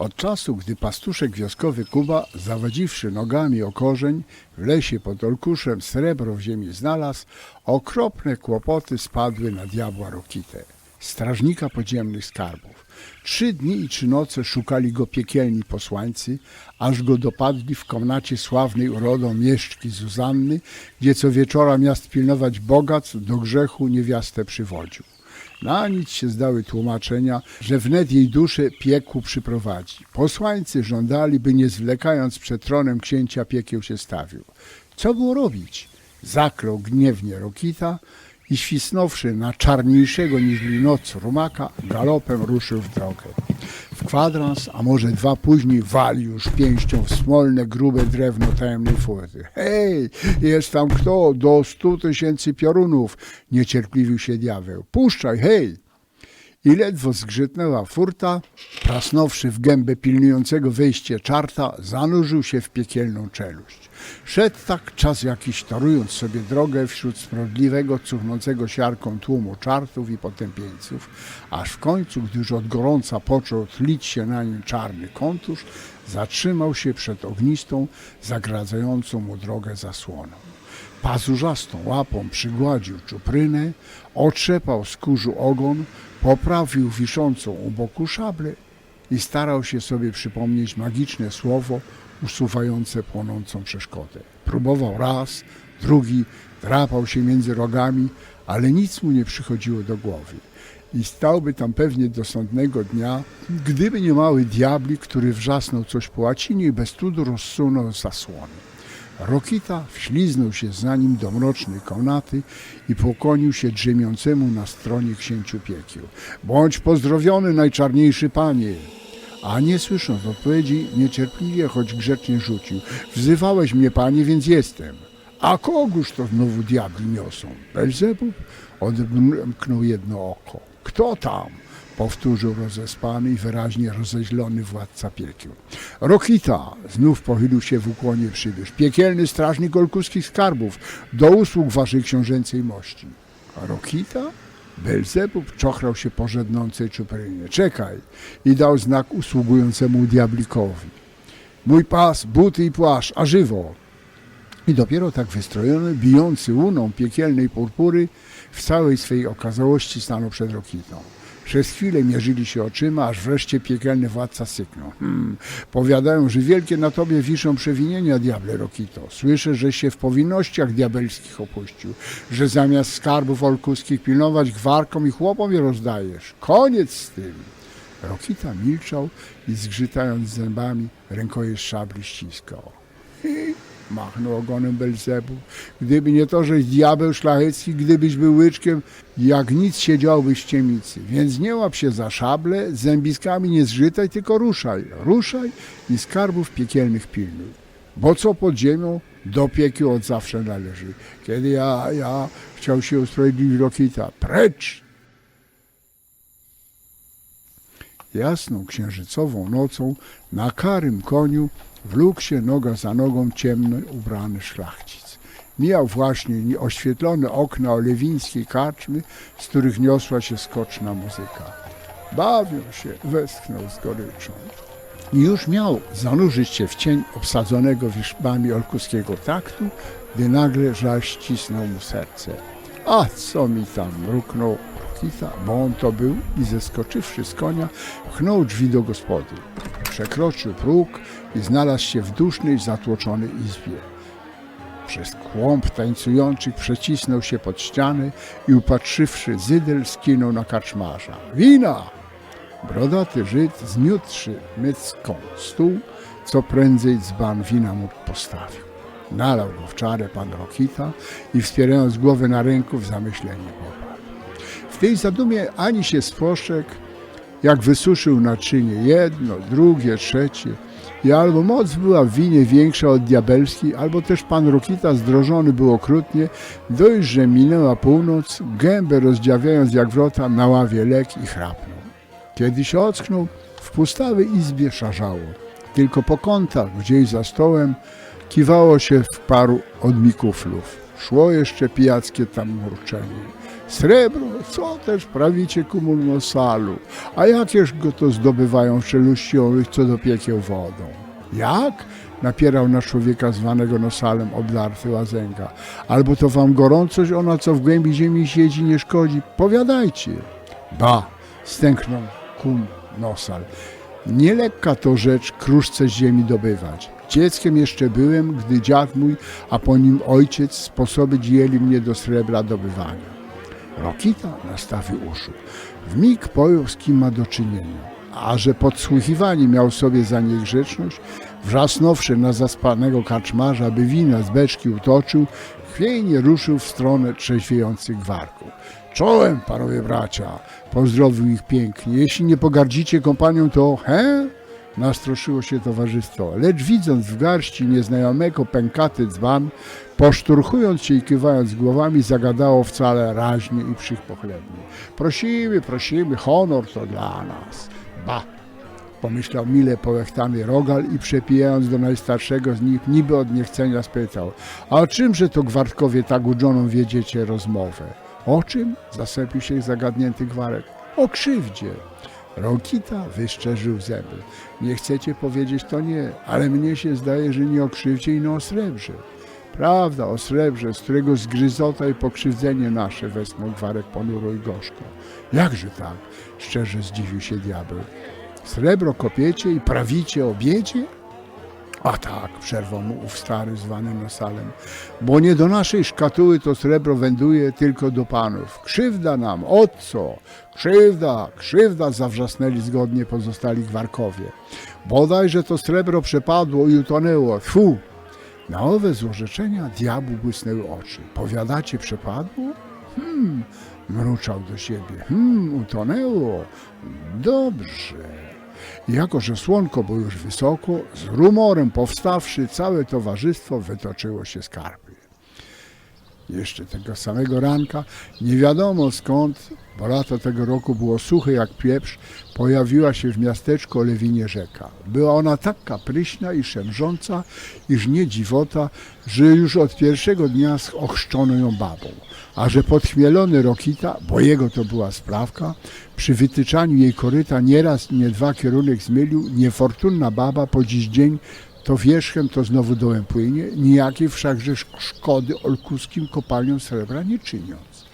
Od czasu, gdy pastuszek wioskowy Kuba, zawadziwszy nogami o korzeń, w lesie pod Olkuszem srebro w ziemi znalazł, okropne kłopoty spadły na diabła Rokitę, strażnika podziemnych skarbów. Trzy dni i trzy noce szukali go piekielni posłańcy, aż go dopadli w komnacie sławnej urodą mieszczki Zuzanny, gdzie co wieczora miast pilnować bogactw, do grzechu niewiastę przywodził. Na nic się zdały tłumaczenia, że wnet jej duszę piekłu przyprowadzi. Posłańcy żądali, by nie zwlekając przed tronem księcia piekieł się stawił. Co było robić? Zaklął gniewnie Rokita i świsnąwszy na czarniejszego niż noc rumaka, galopem ruszył w drogę. Kwadrans, a może dwa później, wali już pięścią w smolne, grube drewno tajemnej furty. Hej, jest tam kto? Do stu tysięcy piorunów! Niecierpliwił się diabeł. Puszczaj, hej! I ledwo zgrzytnęła furta, prasnąwszy w gębę pilnującego wejście czarta, zanurzył się w piekielną czeluść. Szedł tak czas jakiś, torując sobie drogę wśród sprawiedliwego, cuchnącego siarką tłumu czartów i potępieńców, aż w końcu, gdy już od gorąca począł tlić się na nim czarny kontusz, zatrzymał się przed ognistą, zagradzającą mu drogę zasłoną. Pazurzastą łapą przygładził czuprynę, otrzepał z kurzu ogon, poprawił wiszącą u boku szablę i starał się sobie przypomnieć magiczne słowo usuwające płonącą przeszkodę. Próbował raz, drugi, drapał się między rogami, ale nic mu nie przychodziło do głowy. I stałby tam pewnie do sądnego dnia, gdyby nie mały diabli, który wrzasnął coś po łacinie i bez trudu rozsunął zasłony. Rokita wśliznął się za nim do mrocznej komnaty i pokłonił się drzemiącemu na stronie księciu piekieł. Bądź pozdrowiony, najczarniejszy panie! A nie słysząc odpowiedzi, niecierpliwie, choć grzecznie rzucił. Wzywałeś mnie, panie, więc jestem. A kogóż to znowu diabli niosą? Belzebub? Odmknął jedno oko. Kto tam? Powtórzył rozespany i wyraźnie rozeźlony władca piekieł. Rokita znów pochylił się w ukłonie przybysz. Piekielny strażnik olkuskich skarbów, do usług waszej książęcej mości. Rokita? Belzebub czochrał się po żednącej czuprynie. Czekaj! I dał znak usługującemu diablikowi. Mój pas, buty i płaszcz, a żywo! I dopiero tak wystrojony, bijący łuną piekielnej purpury, w całej swej okazałości stanął przed Rokitą. Przez chwilę mierzyli się oczyma, aż wreszcie piekielny władca syknął. Hmm, powiadają, że wielkie na tobie wiszą przewinienia, diable Rokito. Słyszę, że się w powinnościach diabelskich opuścił, że zamiast skarbów olkuskich pilnować gwarkom i chłopom je rozdajesz. Koniec z tym. Rokita milczał i zgrzytając zębami, rękojeść szabli ściskał. Machnął ogonem Belzebu. Gdyby nie to, żeś diabeł szlachecki, gdybyś był łyczkiem, jak nic siedziałbyś w ciemnicy. Więc nie łap się za szable, zębiskami nie zżytaj, tylko ruszaj. Ruszaj i skarbów piekielnych pilnuj. Bo co pod ziemią, do piekieł od zawsze należy. Kiedy ja, ja chciał się usprawiedliwić Rokita, precz! Jasną księżycową nocą na karym koniu wlókł się noga za nogą ciemno ubrany szlachcic. Mijał właśnie oświetlone okna olewińskiej karczmy, z których niosła się skoczna muzyka. Bawią się, westchnął z goryczą. I już miał zanurzyć się w cień obsadzonego wierzbami olkuskiego traktu, gdy nagle żal ścisnął mu serce. A co mi tam, mruknął Bo on to był i zeskoczywszy z konia, pchnął drzwi do gospody. Przekroczył próg i znalazł się w dusznej, zatłoczonej izbie. Przez kłąb tańcujących przecisnął się pod ściany i upatrzywszy zydel skinął na karczmarza. Wina! Brodaty Żyd zmiótszy mycką stół, co prędzej dzban wina mu postawił. Nalał go w czarę pan Rokita i wspierając głowę na ręku w zamyślenie popadł. Tej zadumie ani się spostrzegł, jak wysuszył naczynie jedno, drugie, trzecie i albo moc była w winie większa od diabelskiej, albo też pan Rokita zdrożony był okrutnie, dość, że minęła północ, gębę rozdziawiając jak wrota na ławie lek i chrapnął. Kiedy się ocknął, w pustawej izbie szarzało. Tylko po kątach, gdzieś za stołem, kiwało się w paru od mikuflów. Szło jeszcze pijackie tam murczenie. Srebro, co też prawicie kumul nosalu, a jakież go to zdobywają czeluściowych, co do piekieł wodą? Jak? Napierał na człowieka zwanego nosalem obdarty łazęga. Albo to wam gorącość ona, co w głębi ziemi siedzi, nie szkodzi? Powiadajcie. Ba, stęknął kum nosal. Nie lekka to rzecz kruszce z ziemi dobywać. Dzieckiem jeszcze byłem, gdy dziad mój, a po nim ojciec sposoby dzieli mnie do srebra dobywania. Rokita nastawił uszu. W mig pojął, z kim ma do czynienia. A że podsłuchiwanie miał sobie za niegrzeczność, wrzasnąwszy na zaspanego kaczmarza, by wina z beczki utoczył, chwiejnie ruszył w stronę trzeźwiejących gwarków. Czołem, panowie bracia, pozdrowił ich pięknie. Jeśli nie pogardzicie kompanią, to he? Nastroszyło się towarzystwo, lecz widząc w garści nieznajomego pękaty dzban, poszturchując się i kiwając głowami, zagadało wcale raźnie i przychpochlebnie. Prosimy, prosimy, honor to dla nas. Ba! Pomyślał mile połechtany rogal i przepijając do najstarszego z nich, niby od niechcenia spytał. A o czymże to gwartkowie tak udzoną wiedziecie rozmowę? O czym? Zasępił się zagadnięty gwarek. O krzywdzie. Rokita wyszczerzył zęby. Nie chcecie powiedzieć to nie, ale mnie się zdaje, że nie o krzywdzie i o srebrze. Prawda, o srebrze, z którego zgryzota i pokrzywdzenie nasze wesnął gwarek ponuro i gorzko. Jakże tak? Szczerze zdziwił się diabeł. Srebro kopiecie i prawicie o biedzie? A tak, przerwał mu ów stary zwany nosalem, bo nie do naszej szkatuły to srebro węduje, tylko do panów. Krzywda nam, o co? Krzywda, krzywda, zawrzasnęli zgodnie pozostali gwarkowie. Bodaj, że to srebro przepadło i utonęło. Tfu! Na owe złorzeczenia diabłu błysnęły oczy. Powiadacie, przepadło? Hmm, mruczał do siebie. Hmm, utonęło. Dobrze. Jako, że słonko było już wysoko, z rumorem powstawszy, całe towarzystwo wytoczyło się z. Jeszcze tego samego ranka, nie wiadomo skąd, bo lato tego roku było suche jak pieprz, pojawiła się w miasteczku Lewinie rzeka. Była ona tak kapryśna i szemrząca, iż nie dziwota, że już od pierwszego dnia ochrzczono ją babą. A że podchmielony Rokita, bo jego to była sprawka, przy wytyczaniu jej koryta nieraz nie dwa kierunek zmylił, niefortunna baba po dziś dzień to wierzchem, to znowu dołem płynie, nijakiej wszakże szkody olkuskim kopalniom srebra nie czyniąc.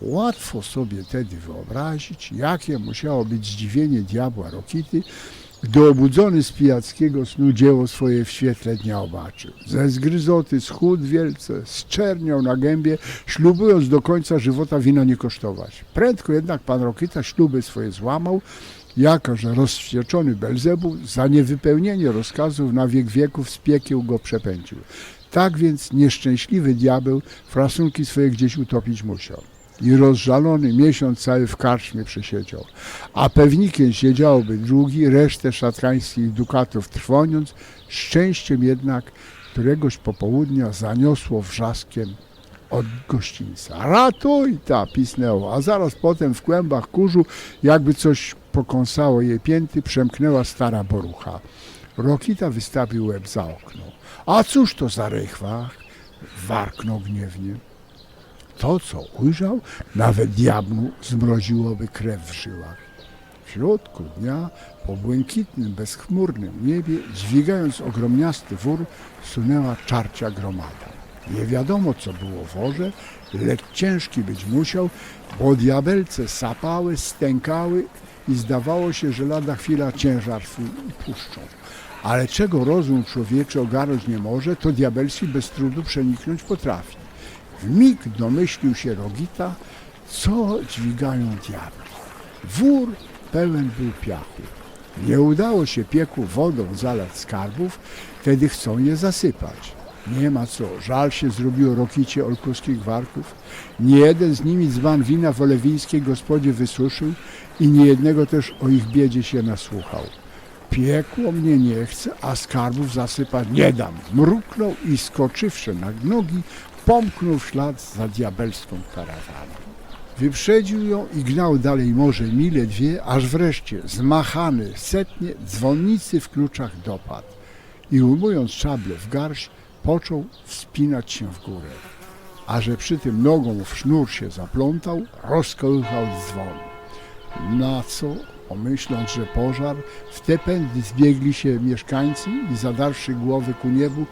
Łatwo sobie tedy wyobrazić, jakie musiało być zdziwienie diabła Rokity, gdy obudzony z pijackiego snu dzieło swoje w świetle dnia obaczył. Ze zgryzoty schudł wielce, zczerniał na gębie, ślubując do końca żywota wina nie kosztować. Prędko jednak pan Rokita śluby swoje złamał, jako że rozwścieczony Belzebu za niewypełnienie rozkazów na wiek wieków z piekieł go przepędził. Tak więc nieszczęśliwy diabeł frasunki swoje gdzieś utopić musiał. I rozżalony miesiąc cały w karczmie przesiedział. A pewnikiem siedziałby drugi, resztę szatkańskich dukatów trwoniąc, szczęściem jednak któregoś popołudnia zaniosło wrzaskiem od gościńca. Ratuj ta! pisnęło, a zaraz potem w kłębach kurzu, jakby coś pokąsało jej pięty, przemknęła stara borucha. Rokita wystawił łeb za okno. A cóż to za rychwa? Warknął gniewnie. To, co ujrzał, nawet diabłu zmroziłoby krew w żyłach. W środku dnia, po błękitnym, bezchmurnym niebie, dźwigając ogromniasty wór, sunęła czarcia gromada. Nie wiadomo, co było w worze, lecz ciężki być musiał, bo diabelce sapały, stękały i zdawało się, że lada chwila ciężar swój upuszczą. Ale czego rozum człowieczy ogarnąć nie może, to diabelski bez trudu przeniknąć potrafi. W mig domyślił się Rogita, co dźwigają diabli. Wór pełen był piachu. Nie udało się pieku wodą zalać skarbów, wtedy chcą je zasypać. Nie ma co, żal się zrobiło Rokicie olkuskich warków. Nie jeden z nimi dzban wina w olewińskiej gospodzie wysuszył i nie jednego też o ich biedzie się nasłuchał. Piekło mnie nie chce, a skarbów zasypać nie dam. Mruknął i skoczywszy na nogi, pomknął w ślad za diabelską karawaną. Wyprzedził ją i gnał dalej może mile dwie, aż wreszcie zmachany setnie dzwonnicy w kluczach dopadł i ujmując szable w garść, począł wspinać się w górę. a że przy tym nogą w sznur się zaplątał, rozkołychał dzwon. Na co, pomyśląc, że pożar, w te pędy zbiegli się mieszkańcy i zadawszy głowy ku niebu,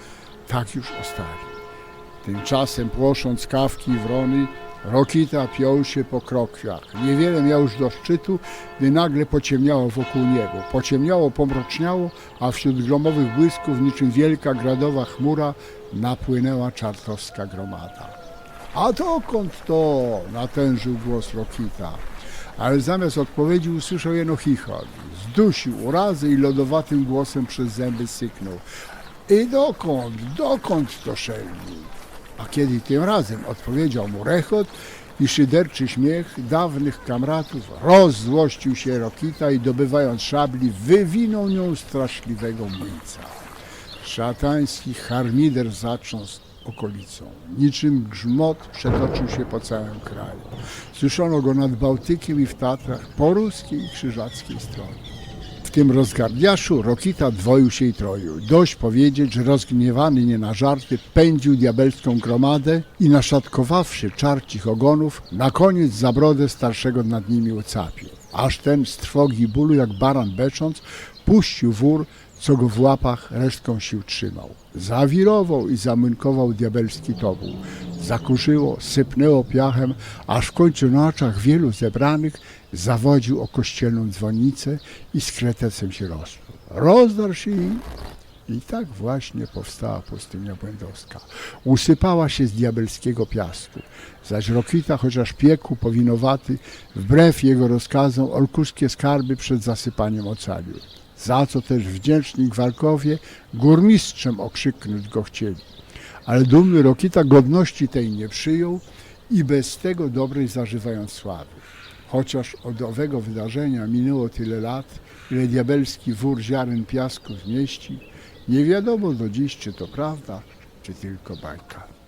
tak już ostali. Tymczasem płosząc kawki i wrony, Rokita piął się po krokwiach. Niewiele miał już do szczytu, gdy nagle pociemniało wokół niego. Pociemniało, pomroczniało, a wśród gromowych błysków niczym wielka gradowa chmura napłynęła czartowska gromada. A dokąd to? natężył głos Rokita. Ale zamiast odpowiedzi usłyszał jeno chichot. Zdusił urazy i lodowatym głosem przez zęby syknął. I dokąd, dokąd to szelmi? A kiedy tym razem odpowiedział mu rechot i szyderczy śmiech dawnych kamratów, rozzłościł się Rokita i dobywając szabli, wywinął nią straszliwego mlica. Szatański harmider zatrząsł okolicą. Niczym grzmot przetoczył się po całym kraju. Słyszono go nad Bałtykiem i w Tatrach, po ruskiej i krzyżackiej stronie. W tym rozgardiaszu Rokita dwoił się i troił. Dość powiedzieć, że rozgniewany nie na żarty pędził diabelską gromadę i naszatkowawszy czarcich ogonów, na koniec za brodę starszego nad nimi ucapił. Aż ten z trwogi bólu, jak baran becząc, puścił wór, co go w łapach resztką sił trzymał. Zawirował i zamynkował diabelski tobół. Zakurzyło, sypnęło piachem, aż w końcu na oczach wielu zebranych zawodził o kościelną dzwonnicę i z kretesem się rozprół. Rozdarł się i i tak właśnie powstała pustynia błędowska. Usypała się z diabelskiego piasku. Zaś Rokita, chociaż piekł powinowaty, wbrew jego rozkazom olkuskie skarby przed zasypaniem ocalił. Za co też wdzięczni gwalkowie górmistrzem okrzyknąć go chcieli. Ale dumny Rokita godności tej nie przyjął i bez tego dobrej zażywając sławy. Chociaż od owego wydarzenia minęło tyle lat, ile diabelski wór ziaren piasku zmieści, nie wiadomo do dziś, czy to prawda, czy tylko bajka.